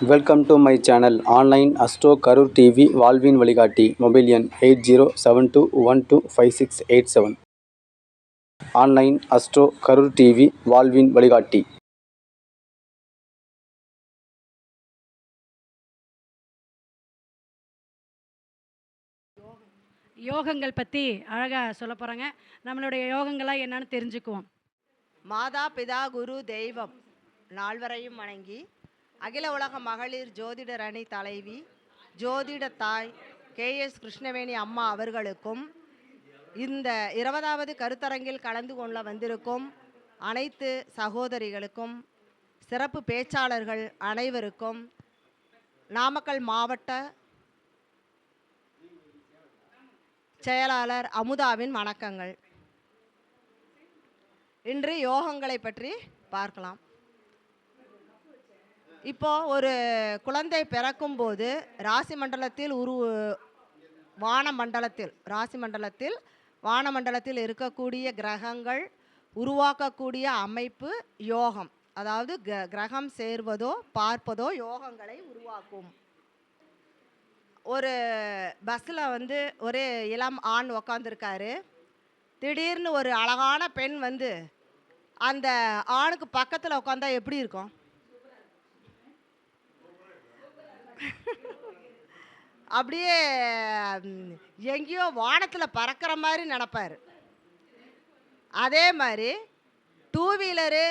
Welcome to my channel online astro Karur TV வாழ்வின் வழிகாட்டி mobile எண் eight zero seven two one two five six eight seven online astro Karur TV வாழ்வின் வழிகாட்டி யோகங்கள் பற்றி அழகாக சொல்ல போகிறாங்க நம்மளுடைய யோகங்களாக என்னன்னு தெரிஞ்சுக்குவோம். மாதா பிதா குரு தெய்வம். நால்வரையும் வணங்கி அகில உலக மகளிர் ஜோதிடர் அணி தலைவி ஜோதிட தாய் கே. எஸ். கிருஷ்ணவேணி அம்மா அவர்களுக்கும் இந்த இருபதாவது கருத்தரங்கில் கலந்து கொள்ள வந்திருக்கும் அனைத்து சகோதரிகளுக்கும் சிறப்பு பேச்சாளர்கள் அனைவருக்கும் நாமக்கல் மாவட்ட செயலாளர் அமுதாவின் வணக்கங்கள். இன்று யோகங்களை பற்றி பார்க்கலாம். இப்போ ஒரு குழந்தை பிறக்கும்போது ராசி மண்டலத்தில் உரு வான மண்டலத்தில் ராசி மண்டலத்தில் வான மண்டலத்தில் இருக்கக்கூடிய கிரகங்கள் உருவாக்கக்கூடிய அமைப்பு யோகம். அதாவது க- கிரகம் சேர்வதோ பார்ப்பதோ யோகங்களை உருவாக்கும். ஒரு பஸ்ஸில் வந்து ஒரு இளம் ஆண் உக்காந்துருக்காரு. திடீர்னு ஒரு அழகான பெண் வந்து அந்த ஆணுக்கு பக்கத்தில் உட்காந்தா எப்படி இருக்கும்? அப்படியே எங்கேயோ வானத்தில் பறக்கிற மாதிரி நினப்பார். அதே மாதிரி டூ வீலரு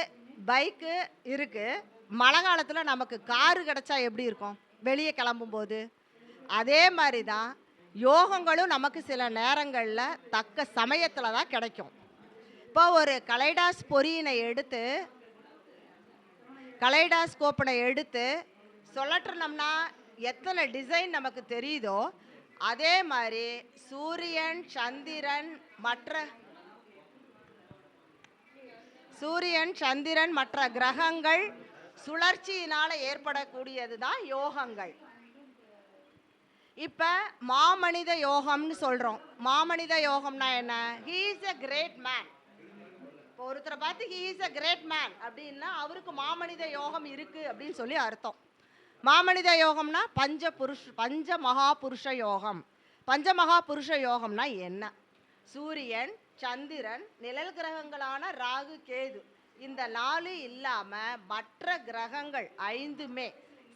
பைக்கு இருக்குது மழை காலத்தில் நமக்கு காரு கிடச்சா எப்படி இருக்கும்? வெளியே கிளம்பும்போது. அதே மாதிரி தான் யோகங்களும் நமக்கு சில நேரங்களில் தக்க சமயத்தில் தான் கிடைக்கும். இப்போ ஒரு கலைடாஸ் பொறியினை எடுத்து கலைடாஸ்கோப்பனை எடுத்து சொல்லட்டுனோம்னா எத்தனை டிசைன் நமக்கு தெரியுதோ அதே மாதிரி சூரியன் சந்திரன் மற்ற சூரியன் சந்திரன் மற்ற கிரகங்கள் சுழற்சியினால் ஏற்படக்கூடியது தான் யோகங்கள். இப்போ மாமனித யோகம்னு சொல்கிறோம் மாமனித யோகம்னா என்ன? He is a great man இப்போ ஒருத்தரை பார்த்து he is a great man அப்படின்னா அவருக்கு மாமனித யோகம் இருக்குது அப்படின்னு சொல்லி அர்த்தம். மாமனித யோகம்னா பஞ்ச புருஷ் பஞ்ச மகா புருஷ யோகம். பஞ்ச மகா புருஷ யோகம்னா என்ன? சூரியன் சந்திரன் நிழல் கிரகங்களான ராகு கேது. இந்த நாலு இல்லாமல் மற்ற கிரகங்கள் ஐந்துமே.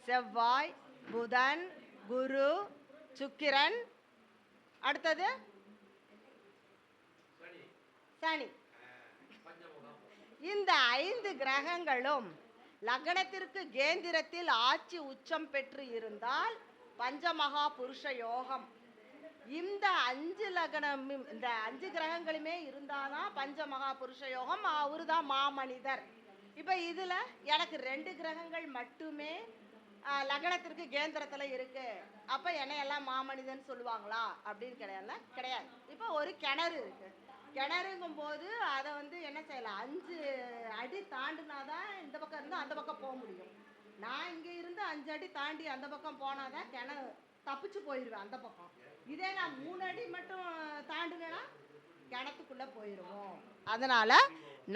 செவ்வாய் புதன் குரு சுக்கிரன். அடுத்தது? சனி. இந்த ஐந்து கிரகங்களும் லக்னத்திற்கு கேந்திரத்தில் ஆட்சி உச்சம் பெற்று இருந்தால் பஞ்சமகா புருஷ யோகம். இந்த அஞ்சு லக்னம் இந்த அஞ்சு கிரகங்களுமே இருந்தாதான் பஞ்சமகா புருஷ யோகம்? அவரு தான் மாமனிதர். இப்போ இதில் எனக்கு ரெண்டு கிரகங்கள் மட்டுமே லக்னத்திற்கு கேந்திரத்தில் இருக்குது அப்போ என்னையெல்லாம் மாமனிதன் சொல்லுவாங்களா? அப்படின்னு கிடையாதுல கிடையாது. இப்போ ஒரு கிணறு இருக்குது கிணறுங்கும் போது அதை வந்து என்ன செய்யலாம்? அஞ்சு அடி தாண்டினாதான் இந்த பக்கம் இருந்து அந்த பக்கம் போக முடியும். நான் இங்கே இருந்து அஞ்சு அடி தாண்டி அந்த பக்கம் போனாதான் கிணறு தப்பிச்சு போயிடுவேன் அந்த பக்கம். இதே நான் மூணு அடி மட்டும் தாண்டினேன்னா கிணத்துக்குள்ளே போயிடுவோம் அதனால்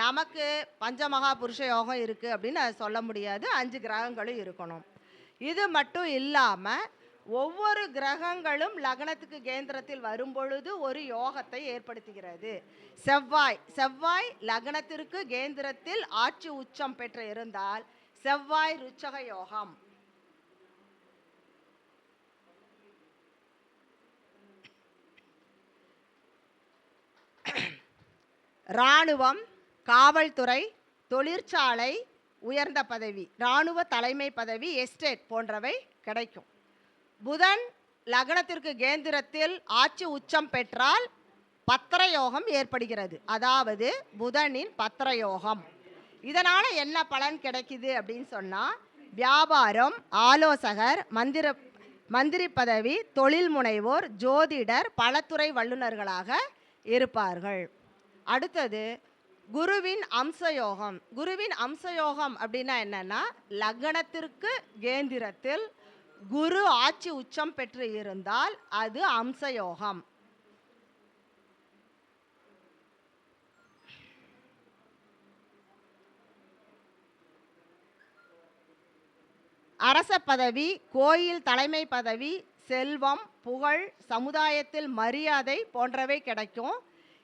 நமக்கு பஞ்சமகா புருஷ யோகம் இருக்குது அப்படின்னு அதை சொல்ல முடியாது. அஞ்சு கிரகங்களும் இருக்கணும். இது மட்டும் இல்லாமல் ஒவ்வொரு கிரகங்களும் லக்னத்துக்கு கேந்திரத்தில் வரும்பொழுது ஒரு யோகத்தை ஏற்படுத்துகிறது. செவ்வாய் செவ்வாய் லக்னத்திற்கு கேந்திரத்தில் ஆட்சி உச்சம் பெற்று இருந்தால் செவ்வாய் ருச்சக யோகம். இராணுவம் காவல்துறை தொழிற்சாலை உயர்ந்த பதவி இராணுவ தலைமை பதவி எஸ்டேட் போன்றவை கிடைக்கும். புதன் லக்னத்திற்கு கேந்திரத்தில் ஆட்சி உச்சம் பெற்றால் பத்திரயோகம் ஏற்படுகிறது. அதாவது புதனின் பத்திரயோகம். இதனால் என்ன பலன் கிடைக்குது அப்படின்னு சொன்னால் வியாபாரம் ஆலோசகர் மந்திர மந்திரி பதவி தொழில் முனைவோர் ஜோதிடர் பலத்துறை வல்லுநர்களாக இருப்பார்கள். அடுத்தது குருவின் அம்சயோகம். குருவின் அம்சயோகம் அப்படின்னா என்னென்னா லக்னத்திற்கு கேந்திரத்தில் குரு ஆட்சி உச்சம் பெற்று இருந்தால் அது அம்சயோகம். அரச பதவி கோயில் தலைமை பதவி செல்வம் புகழ் சமுதாயத்தில் மரியாதை போன்றவை கிடைக்கும்.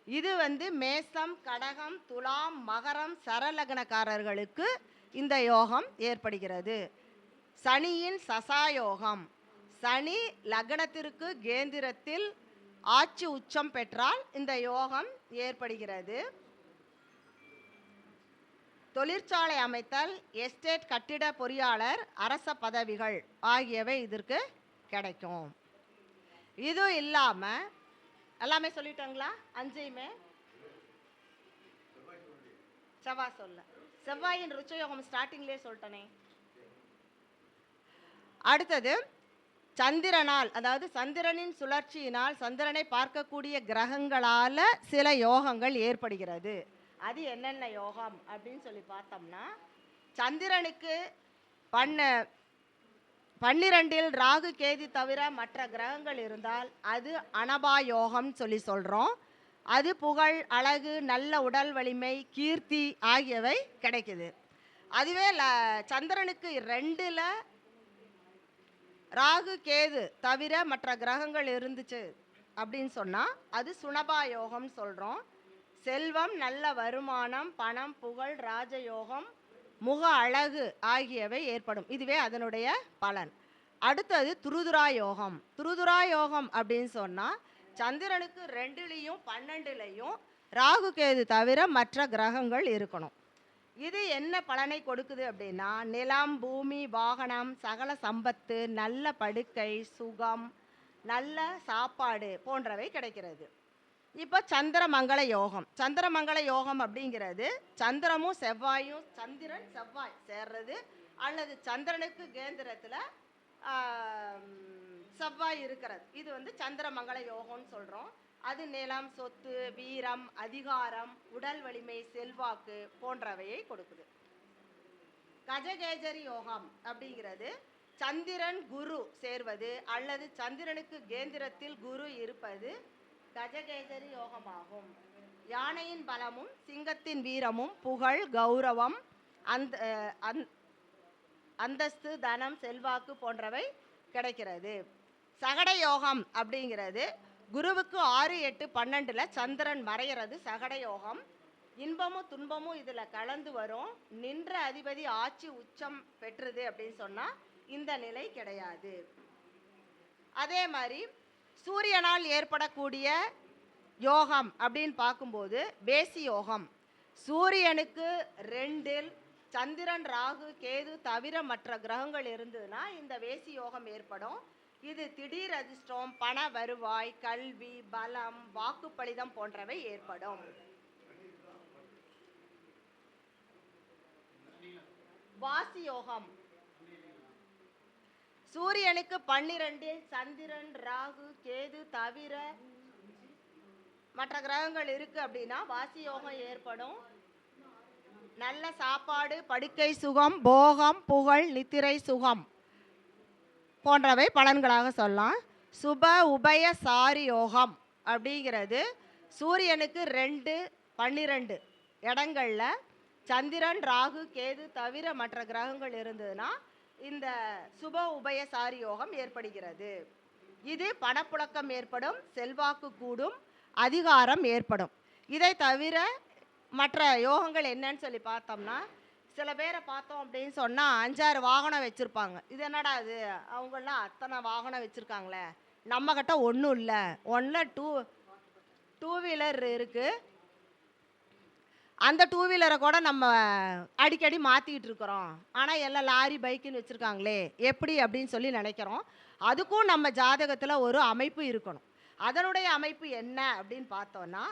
இது வந்து மேசம் கடகம் துலாம் மகரம் சரலக்னக்காரர்களுக்கு இந்த யோகம் ஏற்படுகிறது. சனியின் சசாயோகம். சனி லக்னத்திற்கு கேந்திரத்தில் ஆட்சி உச்சம் பெற்றால் இந்த யோகம் ஏற்படுகிறது. தொழிற்சாலை அமைத்தல் எஸ்டேட் கட்டிட பொறியாளர் அரச பதவிகள் ஆகியவை இதற்கு கிடைக்கும். இது இல்லாமல் எல்லாமே சொல்லிட்டாங்களா? அஞ்சையுமே? செவ்வாய் சொல்ல. செவ்வாயின் ருச்சயோகம் ஸ்டார்டிங்லேயே சொல்லிட்டனே. அடுத்தது சந்திரனால் அதாவது சந்திரனின் சுழற்சியினால் சந்திரனை பார்க்கக்கூடிய கிரகங்களால் சில யோகங்கள் ஏற்படுகிறது. அது என்னென்ன யோகம் அப்படின்னு சொல்லி பார்த்தோம்னா சந்திரனுக்கு பண்ண பன்னிரெண்டில் ராகு கேதி தவிர மற்ற கிரகங்கள் இருந்தால் அது அனபா யோகம்னு சொல்லி சொல்கிறோம் அது புகழ் அழகு நல்ல உடல் வலிமை கீர்த்தி ஆகியவை கிடைக்குது. அதுவே ல சந்திரனுக்கு ரெண்டில் ராகு கேது தவிர மற்ற கிரகங்கள் இருந்துச்சு அப்படின்னு சொன்னால் அது சுனபா யோகம்னு சொல்கிறோம் செல்வம் நல்ல வருமானம் பணம் புகழ் ராஜயோகம் முக அழகு ஆகியவை ஏற்படும். இதுவே அதனுடைய பலன். அடுத்தது துருதுரா யோகம் துருதுரா யோகம் அப்படின்னு சொன்னால் சந்திரனுக்கு ரெண்டுலேயும் பன்னெண்டுலேயும் ராகு கேது தவிர மற்ற கிரகங்கள் இருக்கணும். இது என்ன பலனை கொடுக்குது அப்படின்னா நிலம் பூமி வாகனம் சகல சம்பத்து நல்ல படுக்கை சுகம் நல்ல சாப்பாடு போன்றவை கிடைக்கிறது. இப்போ சந்திரமங்கல யோகம். சந்திரமங்கல யோகம் அப்படிங்கிறது சந்திரமும் செவ்வாயும் சந்திரன் செவ்வாய் சேர்றது அல்லது சந்திரனுக்கு கேந்திரத்தில் செவ்வாய் இருக்கிறது. இது வந்து சந்திரமங்கல யோகம்னு சொல்கிறோம் அது நிலம் சொத்து வீரம் அதிகாரம் உடல் வலிமை செல்வாக்கு போன்றவையை கொடுக்குது. கஜகேஜரி யோகம் அப்படிங்கிறது சந்திரன் குரு சேர்வது அல்லது சந்திரனுக்கு கேந்திரத்தில் குரு இருப்பது கஜகேசரி யோகமாகும். யானையின் பலமும் சிங்கத்தின் வீரமும் புகழ் கௌரவம் அந்த அந் அந்தஸ்து தனம் செல்வாக்கு போன்றவை கிடைக்கிறது. சகட யோகம் அப்படிங்கிறது குருவுக்கு ஆறு எட்டு பன்னெண்டில் சந்திரன் மறையிறது சகட யோகம் இன்பமும் துன்பமும் இதில் கலந்து வரும். நின்ற அதிபதி ஆட்சி உச்சம் பெற்றுது அப்படின்னு சொன்னால் இந்த நிலை கிடையாது. அதே மாதிரி சூரியனால் ஏற்படக்கூடிய யோகம் அப்படின்னு பார்க்கும்போது பேசி யோகம். சூரியனுக்கு ரெண்டில் சந்திரன் ராகு கேது தவிர மற்ற கிரகங்கள் இருந்ததுன்னா இந்த வேசி யோகம் ஏற்படும். இது திடீர் அதிர்ஷ்டம் பண வருவாய் கல்வி பலம் வாக்குப்பளிதம் போன்றவை ஏற்படும். வாசியோகம். சூரியனுக்கு பன்னிரெண்டில் சந்திரன் ராகு கேது தவிர மற்ற கிரகங்கள் இருக்கு அப்படின்னா வாசியோகம் ஏற்படும். நல்ல சாப்பாடு படுக்கை சுகம் போகம் புகழ் நித்திரை சுகம். போன்றவை பலன்களாக சொல்லலாம். சுப உபய சாரி யோகம் அப்படிங்கிறது சூரியனுக்கு ரெண்டு பன்னிரெண்டு இடங்களில் சந்திரன் ராகு கேது தவிர மற்ற கிரகங்கள் இருந்ததுன்னா இந்த சுப உபய சாரி யோகம் ஏற்படுகிறது. இது பணப்புழக்கம் ஏற்படும் செல்வாக்கு கூடும் அதிகாரம் ஏற்படும். இதை தவிர மற்ற யோகங்கள் என்னன்னு சொல்லி பார்த்தோம்னா சில பேரை பார்த்தோம் அப்படின்னு சொன்னால் அஞ்சாறு வாகனம் வச்சுருப்பாங்க. இது என்னடா இது? அவங்களாம் அத்தனை வாகனம் வச்சுருக்காங்களே. நம்மக்கிட்ட ஒன்றும் இல்லை. ஒன்றில் டூ டூ வீலர் இருக்குது அந்த டூ வீலரை கூட நம்ம அடிக்கடி மாற்றிக்கிட்டு இருக்கிறோம். ஆனால் எல்லாம் லாரி பைக்குன்னு வச்சுருக்காங்களே. எப்படி அப்படின்னு சொல்லி நினைக்கிறோம். அதுக்கும் நம்ம ஜாதகத்தில் ஒரு அமைப்பு இருக்கணும். அதனுடைய அமைப்பு என்ன அப்படின்னு பார்த்தோன்னா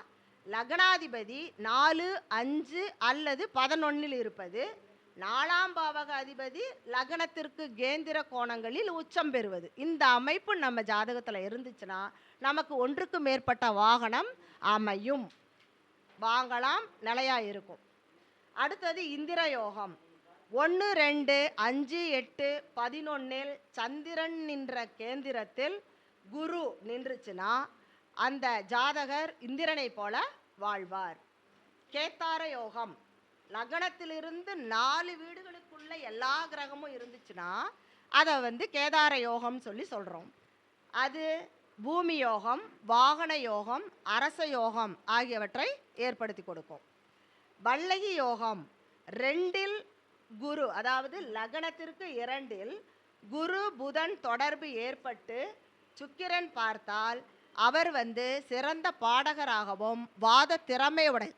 லக்னாதிபதி நாலு அஞ்சு அல்லது பதினொன்னில் இருப்பது நாலாம் பாவக அதிபதி லக்னத்திற்கு கேந்திர கோணங்களில் உச்சம் பெறுவது. இந்த அமைப்பு நம்ம ஜாதகத்தில் இருந்துச்சுன்னா நமக்கு ஒன்றுக்கு மேற்பட்ட வாகனம் அமையும். வாங்கலாம் நிலையாக இருக்கும். அடுத்தது இந்திர யோகம். ஒன்று ரெண்டு அஞ்சு எட்டு பதினொன்னில் சந்திரன் நின்ற கேந்திரத்தில் குரு நின்றுச்சுன்னா அந்த ஜாதகர் இந்திரனை போல வாழ்வார். கேத்தார யோகம் லக்னத்திலிருந்து நாலு வீடுகளுக்குள்ள எல்லா கிரகமும் இருந்துச்சுன்னா அதை வந்து கேதார யோகம்னு சொல்லி சொல்கிறோம் அது பூமி யோகம் வாகன யோகம் அரச யோகம் ஆகியவற்றை ஏற்படுத்தி கொடுக்கும். வல்லகி யோகம் ரெண்டில் குரு அதாவது லக்னத்திற்கு இரண்டில் குரு புதன் தொடர்பு ஏற்பட்டு சுக்கிரன் பார்த்தால் அவர் வந்து சிறந்த பாடகராகவும் வாத திறமை உடை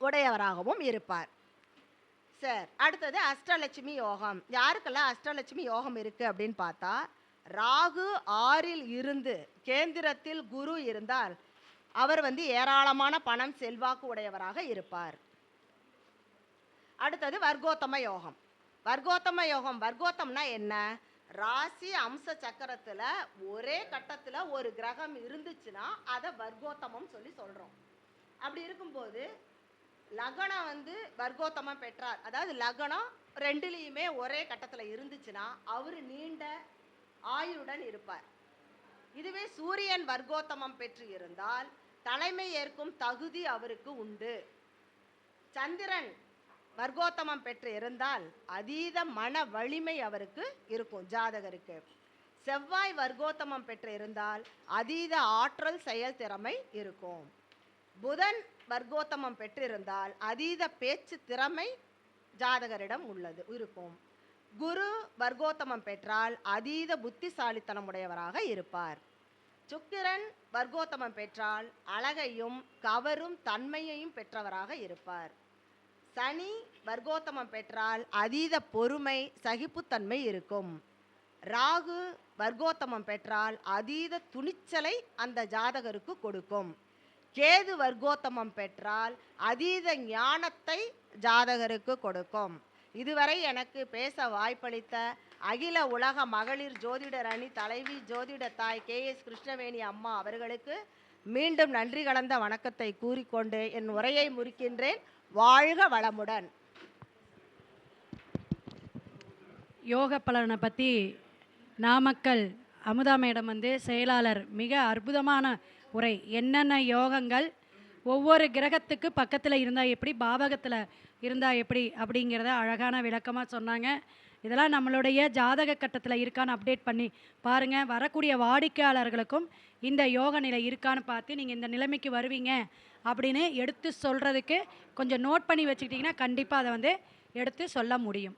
உடையவராகவும் இருப்பார். சார் அடுத்தது அஷ்டலட்சுமி யோகம். யாருக்கெல்லாம் அஷ்டலட்சுமி யோகம் இருக்குது அப்படின்னு பார்த்தா ராகு ஆறில் இருந்து கேந்திரத்தில் குரு இருந்தால் அவர் வந்து ஏராளமான பணம் செல்வாக்கு உடையவராக இருப்பார். அடுத்தது வர்க்கோத்தம யோகம். வர்க்கோத்தம யோகம் வர்க்கோத்தம்னா என்ன? ராசி அம்ச சக்கரத்தில் ஒரே கட்டத்தில் ஒரு கிரகம் இருந்துச்சுன்னா அதை வர்க்கோத்தமம் சொல்லி சொல்கிறோம் அப்படி இருக்கும்போது லக்னம் வந்து வர்க்கோத்தமம் பெற்றார். அதாவது லக்னம் ரெண்டுலேயுமே ஒரே கட்டத்தில் இருந்துச்சுன்னா அவர் நீண்ட ஆயுளுடன் இருப்பார். இதுவே சூரியன் வர்க்கோத்தமம் பெற்று இருந்தால் தலைமை ஏற்கும் தகுதி அவருக்கு உண்டு. சந்திரன் வர்க்கோத்தமம் பெற்று இருந்தால் அதீத மன வலிமை அவருக்கு இருக்கும் ஜாதகருக்கு. செவ்வாய் வர்க்கோத்தமம் பெற்று இருந்தால் அதீத ஆற்றல் செயல் திறமை இருக்கும். புதன் வர்க்கோத்தமம் பெற்றிருந்தால் அதீத பேச்சு திறமை ஜாதகரிடம் உள்ளது இருக்கும். குரு வர்க்கோத்தமம் பெற்றால் அதீத புத்திசாலித்தனம் உடையவராக இருப்பார். சுக்கிரன் வர்க்கோத்தமம் பெற்றால் அழகையும் கவரும் தன்மையையும் பெற்றவராக இருப்பார். சனி வர்க்கோத்தமம் பெற்றால் அதீத பொறுமை சகிப்புத்தன்மை இருக்கும். ராகு வர்க்கோத்தமம் பெற்றால் அதீத துணிச்சலை அந்த ஜாதகருக்கு கொடுக்கும். கேது வர்க்கோத்தமம் பெற்றால் அதீத ஞானத்தை ஜாதகருக்கு கொடுக்கும். இதுவரை எனக்கு பேச வாய்ப்பளித்த அகில உலக மகளிர் ஜோதிடர் அணி தலைவி ஜோதிட தாய் கே எஸ் கிருஷ்ணவேணி அம்மா அவர்களுக்கு மீண்டும் நன்றி கலந்த வணக்கத்தை கூறிக்கொண்டு என் உரையை முறிக்கின்றேன் வாழ்க வளமுடன். யோக பலனை பற்றி நாமக்கல் அமுதா மேடம் வந்து செயலாளர் மிக அற்புதமான உரை. என்னென்ன யோகங்கள்? ஒவ்வொரு கிரகத்துக்கு பக்கத்தில் இருந்தால் எப்படி பாவகத்தில் இருந்தால் எப்படி அப்படிங்கிறத அழகான விளக்கமாக சொன்னாங்க. இதெல்லாம் நம்மளுடைய ஜாதக கட்டத்தில் இருக்கான்னு அப்டேட் பண்ணி பாருங்கள் வரக்கூடிய வாடிக்கையாளர்களுக்கும் இந்த யோக நிலை இருக்கான்னு பார்த்து நீங்கள் இந்த நிலைமைக்கு வருவீங்க. அப்படின்னு எடுத்து சொல்கிறதுக்கு கொஞ்சம் நோட் பண்ணி வச்சுக்கிட்டிங்கன்னா கண்டிப்பாக அதை வந்து எடுத்து சொல்ல முடியும்.